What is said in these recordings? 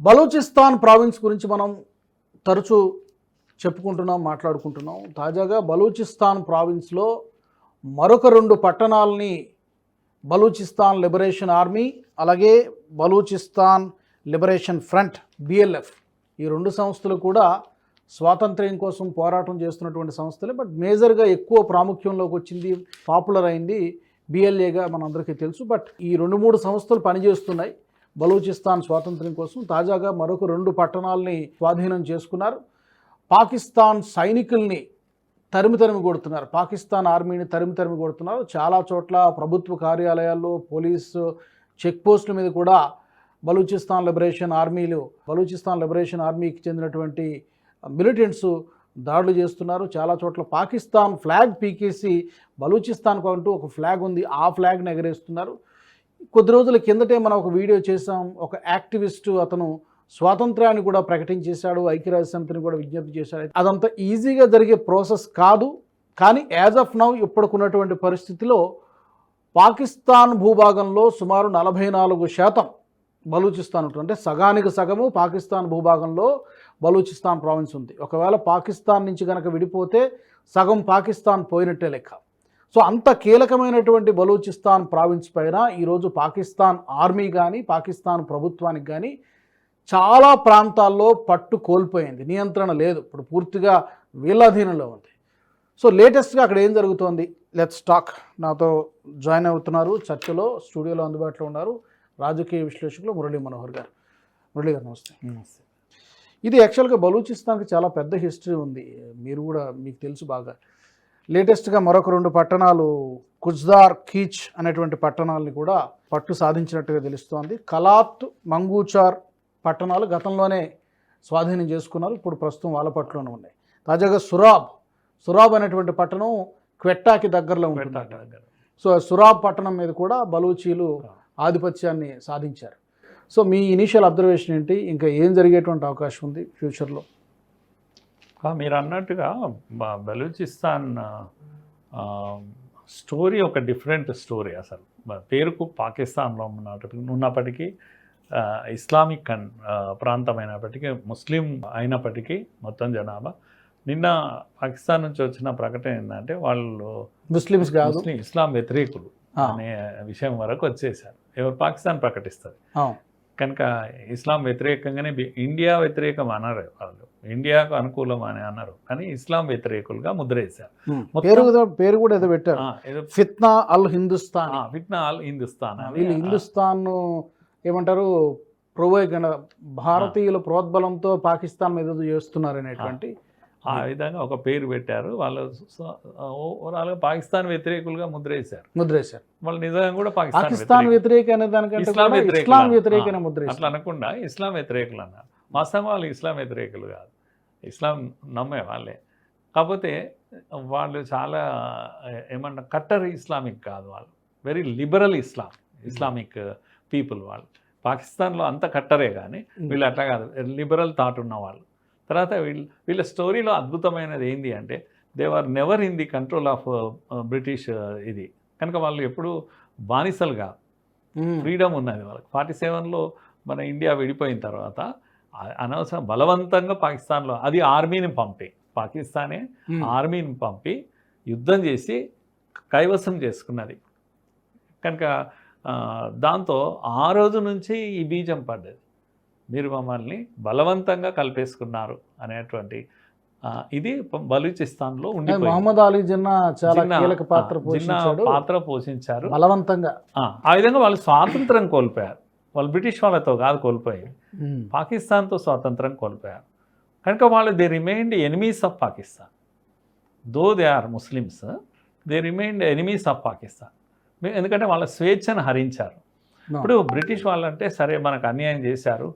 Balochistan province గురించి మనం తరచూ చెప్పుకుంటున్నాం మాట్లాడుకుంటున్నాం. తాజాగా బలూచిస్తాన్ ప్రావిన్స్లో మరొక రెండు పట్టణాలని బలూచిస్తాన్ లిబరేషన్ ఆర్మీ అలాగే బలూచిస్తాన్ లిబరేషన్ ఫ్రంట్ బిఎల్ఎఫ్ ఈ రెండు సంస్థలు కూడా స్వాతంత్ర్యం కోసం పోరాటం చేస్తున్నటువంటి సంస్థలే. బట్ మేజర్గా ఎక్కువ ప్రాముఖ్యంలోకి వచ్చింది పాపులర్ అయింది బిఎల్ఏగా మనందరికీ తెలుసు. బట్ ఈ రెండు మూడు సంస్థలు పనిచేస్తున్నాయి. బలూచిస్తాన్ స్వాతంత్ర్యం కోసం తాజాగా మరొక రెండు పట్టణాలని స్వాధీనం చేసుకున్నారు. పాకిస్తాన్ సైనికుల్ని తరిమి తరిమి కొడుతున్నారు. పాకిస్తాన్ ఆర్మీని తరిమి తరిమి కొడుతున్నారు. చాలా చోట్ల ప్రభుత్వ కార్యాలయాల్లో పోలీసు చెక్ పోస్టుల మీద కూడా బలూచిస్తాన్ లిబరేషన్ ఆర్మీలు బలూచిస్తాన్ లిబరేషన్ ఆర్మీకి చెందినటువంటి మిలిటెంట్స్ దాడులు చేస్తున్నారు. చాలా చోట్ల పాకిస్తాన్ ఫ్లాగ్ పీకేసి బలూచిస్తాన్కు అంటూ ఒక ఫ్లాగ్ ఉంది. ఆ ఫ్లాగ్ని ఎగరేస్తున్నారు. కొద్ది రోజుల కిందటే మనం ఒక వీడియో చేసాం ఒక యాక్టివిస్టు అతను స్వాతంత్రాన్ని కూడా ప్రకటించేశాడు ఐక్యరాజ్య సమితిని కూడా విజ్ఞప్తి చేశాడు. అదంత ఈజీగా జరిగే ప్రాసెస్ కాదు. కానీ యాజ్ ఆఫ్ నౌ ఇప్పటికున్నటువంటి పరిస్థితిలో పాకిస్తాన్ భూభాగంలో సుమారు నలభై నాలుగు శాతం బలూచిస్తాన్ ఉంటుంది. అంటే సగానికి సగము పాకిస్తాన్ భూభాగంలో బలూచిస్తాన్ ప్రావిన్స్ ఉంది. ఒకవేళ పాకిస్తాన్ నుంచి కనుక విడిపోతే సగం పాకిస్తాన్ పోయినట్టే లెక్క. సో అంత కీలకమైనటువంటి బలూచిస్తాన్ ప్రావిన్స్ పైన ఈరోజు పాకిస్తాన్ ఆర్మీ కానీ పాకిస్తాన్ ప్రభుత్వానికి కానీ చాలా ప్రాంతాల్లో పట్టు కోల్పోయింది. నియంత్రణ లేదు. ఇప్పుడు పూర్తిగా వీళ్ళ అధీనంలో ఉంది. సో లేటెస్ట్గా అక్కడ ఏం జరుగుతోంది? లెట్స్ టాక్ నాతో జాయిన్ అవుతున్నారు. చర్చలో స్టూడియోలో అందుబాటులో ఉన్నారు రాజకీయ విశ్లేషకులు మురళీ మనోహర్ గారు. మురళీ గారు నమస్తే. ఇది యాక్చువల్గా బలూచిస్తాన్కి చాలా పెద్ద హిస్టరీ ఉంది. మీరు కూడా మీకు తెలుసు బాగా. లేటెస్ట్గా మరొక రెండు పట్టణాలు కుజ్దార్ కీచ్ అనేటువంటి పట్టణాలని కూడా పట్టు సాధించినట్టుగా తెలుస్తోంది. కలాత్ మంగూచార్ పట్టణాలు గతంలోనే స్వాధీనం చేసుకున్నారు. ఇప్పుడు ప్రస్తుతం వాళ్ళ పట్టులోనే ఉన్నాయి. తాజాగా సురాబ్ సురాబ్ అనేటువంటి పట్టణం క్వెట్టాకి దగ్గరలో ఉంటుంది. సో సురాబ్ పట్టణం మీద కూడా బలూచీలు ఆధిపత్యాన్ని సాధించారు. సో మీ ఇనీషియల్ అబ్జర్వేషన్ ఏంటి? ఇంకా ఏం జరిగేటువంటి అవకాశం ఉంది ఫ్యూచర్లో? మీరు అన్నట్టుగా బలూచిస్తాన్ స్టోరీ ఒక డిఫరెంట్ స్టోరీ అసలు. పేరుకు పాకిస్తాన్లో ఉన్నప్పటికీ ఉన్నప్పటికీ ఇస్లామిక్ కన్ ఆ, ప్రాంతమైనప్పటికీ ముస్లిం అయినప్పటికీ మొత్తం జనాభా. నిన్న పాకిస్తాన్ నుంచి వచ్చిన ప్రకటన ఏంటంటే వాళ్ళు ముస్లిమ్స్ కాదు. ముస్లిం ఇస్లాం వ్యతిరేకులు అనే విషయం వరకు వచ్చేసారు. ఎవరు పాకిస్తాన్ ప్రకటిస్తుంది ఆ, కనుక ఇస్లాం వ్యతిరేకంగానే ఇండియా వ్యతిరేకం అనరు వాళ్ళు. ఇండియాకు అనుకూలం అని అన్నారు. కానీ ఇస్లాం వ్యతిరేకులుగా ముద్ర వేశారు. ఉమ్. మొత్తం- పేరు కూడా- పేరు కూడా ఏదో పెట్టారు. ఫిత్నా అల్ హిందుస్థాన్. ఆ, విట్నాల్ హిందుస్థాన్ వీళ్ళు హిందుస్థాన్ ఏమంటారు? ప్రొవైక్ భారతీయుల ప్రోద్బలంతో పాకిస్తాన్ మీద ఏదో చేస్తున్నారు అనేటువంటి ఆ విధంగా ఒక పేరు పెట్టారు. వాళ్ళు ఓవరాల్గా పాకిస్తాన్ వ్యతిరేకులుగా ముద్ర వేశారు ముద్రేశారు. వాళ్ళు నిజంగా కూడా పాకిస్తాన్. వ్యతిరేక ఇస్లాం. వ్యతిరేక ఆ, ముద్రేశారు. అట్లా అనకుండా ఇస్లాం వ్యతిరేకులు అన్నారు. వాస్తవంగా వాళ్ళు ఇస్లాం వ్యతిరేకులు కాదు. ఇస్లాం నమ్మే వాళ్ళే. కాకపోతే వాళ్ళు చాలా ఏమన్నా కట్టర్ ఇస్లామిక్ కాదు వాళ్ళు. Very liberal Islam Islamic people వాళ్ళు. పాకిస్తాన్లో అంత కట్టరే కానీ వీళ్ళు అట్లా కాదు. లిబరల్ థాట్ ఉన్న వాళ్ళు. తర్వాత వీళ్ళు వీళ్ళ స్టోరీలో అద్భుతమైనది ఏంటి అంటే they are never in the control of British ఇది కనుక వాళ్ళు ఎప్పుడు బానిసలు కాదు ఉమ్. ఫ్రీడమ్ ఉన్నది వాళ్ళకి ఫార్టీ సెవెన్లో మన ఇండియా విడిపోయిన తర్వాత అనవసరం బలవంతంగా పాకిస్తాన్లో అది ఆర్మీని పంపి పాకిస్తానే. ఆర్మీని పంపి యుద్ధం చేసి కైవసం చేసుకున్నది కనుక దాంతో ఆ రోజు నుంచి ఈ బీజం పడ్డది మీరు మమ్మల్ని బలవంతంగా కలిపేసుకున్నారు అనేటువంటి ఇది బలూచిస్తాన్లో ఉండిపోయింది. మహమ్మద్ అలీ జిన్నా చాలా కీలక పాత్ర పోషించాడు. పాత్ర పోషించారు. బలవంతంగా. ఆ, విధంగా వాళ్ళు స్వాతంత్రం కోల్పోయారు. వాళ్ళు బ్రిటిష్ వాళ్ళతో కాదు కోల్పోయారు ఉమ్. పాకిస్తాన్తో స్వాతంత్రం కోల్పోయారు. కనుక వాళ్ళు they remind enemies of Pakistan. Though they are Muslims they remind enemies of Pakistan. ఎందుకంటే వాళ్ళ స్వేచ్ఛను హరించారు. ఇప్పుడు బ్రిటిష్ వాళ్ళంటే సరే మనకు అన్యాయం చేశారు.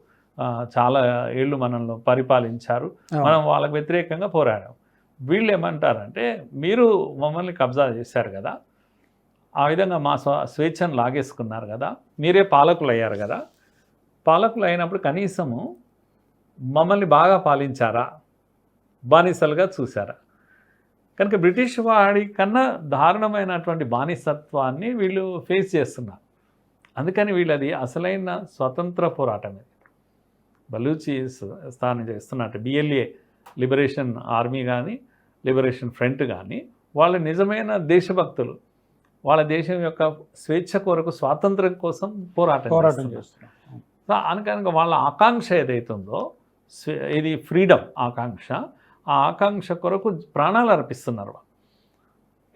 చాలా ఏళ్ళు మనల్ని పరిపాలించారు. మనం వాళ్ళకి వ్యతిరేకంగా పోరాడాం. వీళ్ళు ఏమంటారంటే మీరు మమ్మల్ని కబ్జా చేశారు కదా ఆ విధంగా మా స్వ స్వేచ్ఛను లాగేసుకున్నారు కదా మీరే పాలకులు అయ్యారు కదా పాలకులు అయినప్పుడు కనీసము మమ్మల్ని బాగా పాలించారా బానిసలుగా చూసారా కనుక బ్రిటిష్ వాడి కన్నా దారుణమైనటువంటి బానిసత్వాన్ని వీళ్ళు ఫేస్ చేస్తున్నారు. అందుకని వీళ్ళది అసలైన స్వతంత్ర పోరాటం ఇది బలూచిస్తాన్ చేస్తున్నట్టు బిఎల్ఏ లిబరేషన్ ఆర్మీ కానీ లిబరేషన్ ఫ్రంట్ కానీ వాళ్ళ నిజమైన దేశభక్తులు వాళ్ళ దేశం యొక్క స్వేచ్ఛ కొరకు స్వాతంత్రం కోసం పోరాటం పోరాటం చేస్తున్నారు. చేస్తున్నాం సో అనకనక వాళ్ళ ఆకాంక్ష ఏదైతుందో ఇది ఫ్రీడమ్ ఆకాంక్ష ఆ ఆకాంక్ష కొరకు ప్రాణాలు అర్పిస్తున్నారు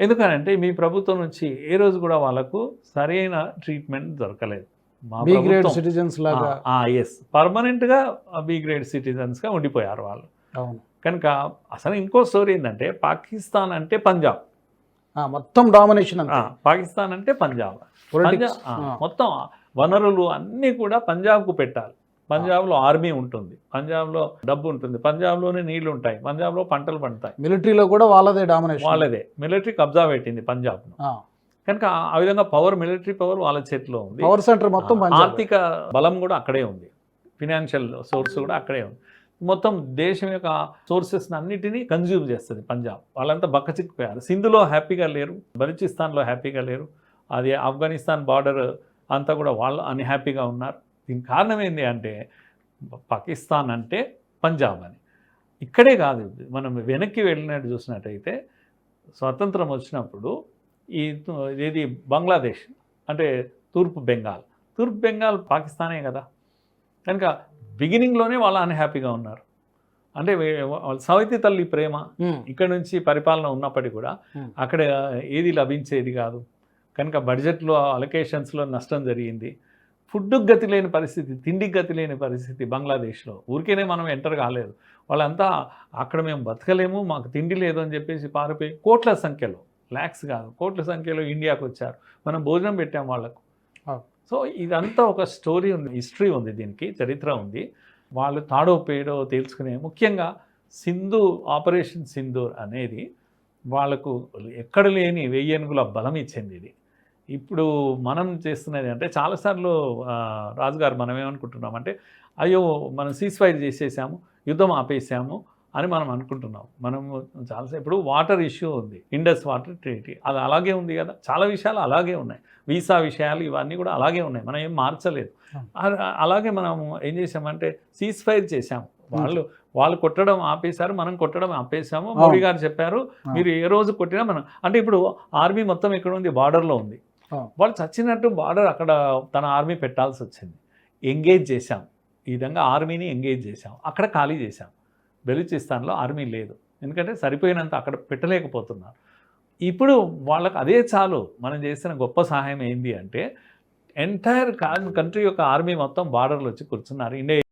ఎందుకనంటే మీ ప్రభుత్వం నుంచి ఏ రోజు కూడా వాళ్ళకు సరైన ట్రీట్మెంట్ దొరకలేదు. బి గ్రేడ్ సిటిజన్స్ లాగా. ఎస్ పర్మనెంట్గా బి గ్రేడ్ సిటిజన్స్గా ఉండిపోయారు వాళ్ళు. అవును. కనుక అసలు ఇంకో స్టోరీ ఏంటంటే పాకిస్తాన్ అంటే పంజాబ్. మొత్తం డామినేషన్ పాకిస్తాన్ అంటే పంజాబ్. పంజాబ్ మొత్తం వనరులు అన్నీ కూడా పంజాబ్కు పెట్టాలి. పంజాబ్లో ఆర్మీ ఉంటుంది. పంజాబ్లో డబ్బు ఉంటుంది. పంజాబ్లోనే నీళ్ళు ఉంటాయి. పంజాబ్లో పంటలు పండుతాయి. మిలిటరీలో కూడా వాళ్ళదే డామినేషన్ వాళ్ళదే. మిలిటరీ కబ్జా పెట్టింది పంజాబ్ను. కనుక ఆ విధంగా పవర్ మిలిటరీ పవర్ వాళ్ళ చేతిలో ఉంది. పవర్ సెంటర్ మొత్తం ఆర్థిక బలం కూడా అక్కడే ఉంది. ఫినాన్షియల్ సోర్స్ కూడా అక్కడే ఉంది. మొత్తం దేశం యొక్క సోర్సెస్ అన్నిటినీ కన్జ్యూమ్ చేస్తుంది పంజాబ్. వాళ్ళంతా బక్కచిక్కిపోయారు సింధులో హ్యాపీగా లేరు. బలూచిస్తాన్లో హ్యాపీగా లేరు. అది ఆఫ్ఘనిస్తాన్ బార్డర్ అంతా కూడా వాళ్ళు అన్హ్యాపీగా ఉన్నారు. దీనికి కారణం ఏంటి అంటే పాకిస్తాన్ అంటే పంజాబ్ అని. ఇక్కడే కాదు మనం వెనక్కి వెళ్ళినట్టు చూసినట్టయితే స్వతంత్రం వచ్చినప్పుడు ఈ ఇది బంగ్లాదేశ్ అంటే తూర్పు బెంగాల్. తూర్పు బెంగాల్ పాకిస్తానే కదా. కనుక బిగినింగ్లోనే వాళ్ళు అన్హ్యాపీగా ఉన్నారు. అంటే సవతి తల్లి ప్రేమ ఇక్కడ నుంచి పరిపాలన ఉన్నప్పటికీ కూడా. అక్కడ ఏది లభించేది కాదు. కనుక బడ్జెట్లో అలొకేషన్స్లో నష్టం జరిగింది. ఫుడ్కి గతి లేని పరిస్థితి తిండికి గతి లేని పరిస్థితి బంగ్లాదేశ్లో. ఊరికేనే మనం ఎంటర్ కాలేదు. వాళ్ళంతా అక్కడ మేము బతకలేము మాకు తిండి లేదు అని చెప్పేసి పారిపోయి కోట్ల సంఖ్యలో ల్యాక్స్ కాదు కోట్ల సంఖ్యలో ఇండియాకు వచ్చారు. మనం భోజనం పెట్టాం వాళ్ళకు. సో ఇదంతా ఒక స్టోరీ ఉంది హిస్టరీ ఉంది దీనికి చరిత్ర ఉంది. వాళ్ళు తాడో పేడో తేల్చుకునే ముఖ్యంగా సింధు ఆపరేషన్ సింధూర్ అనేది వాళ్ళకు ఎక్కడ లేని వెయ్యేనుగుల బలం ఇచ్చింది ఇది. ఇప్పుడు మనం చేస్తున్నది అంటే చాలాసార్లు రాజుగారు మనం ఏమనుకుంటున్నాం అంటే అయ్యో మనం సీజ్ ఫైర్ చేసేసాము యుద్ధం ఆపేసాము అని మనం అనుకుంటున్నాం. మనం చాలాసేపు ఇప్పుడు వాటర్ ఇష్యూ ఉంది. Indus water treaty. అది అలాగే ఉంది కదా. చాలా విషయాలు అలాగే ఉన్నాయి. వీసా విషయాలు ఇవన్నీ కూడా అలాగే ఉన్నాయి. మనం ఏం మార్చలేదు. అలాగే మనం ఏం చేసామంటే సీజ్ ఫైర్ చేసాము వాళ్ళు వాళ్ళు కొట్టడం ఆపేశారు. మనం కొట్టడం ఆపేసాము మోడీ గారు చెప్పారు. మీరు ఏ రోజు కొట్టినా మనం అంటే ఇప్పుడు ఆర్మీ మొత్తం ఎక్కడ ఉంది? బార్డర్లో ఉంది. వాళ్ళు చచ్చినట్టు బార్డర్ అక్కడ తన ఆర్మీ పెట్టాల్సి వచ్చింది. ఎంగేజ్ చేశాం. ఈ విధంగా ఆర్మీని ఎంగేజ్ చేశాం. అక్కడ ఖాళీ చేశాం. బెలూచిస్తాన్లో ఆర్మీ లేదు. ఎందుకంటే సరిపోయినంత అక్కడ పెట్టలేకపోతున్నారు. ఇప్పుడు వాళ్ళకు అదే చాలు మనం చేసిన గొప్ప సహాయం ఏంటి అంటే ఎంటైర్ కంట్రీ యొక్క ఆర్మీ మొత్తం బార్డర్లు వచ్చి కూర్చున్నారు. ఇండియా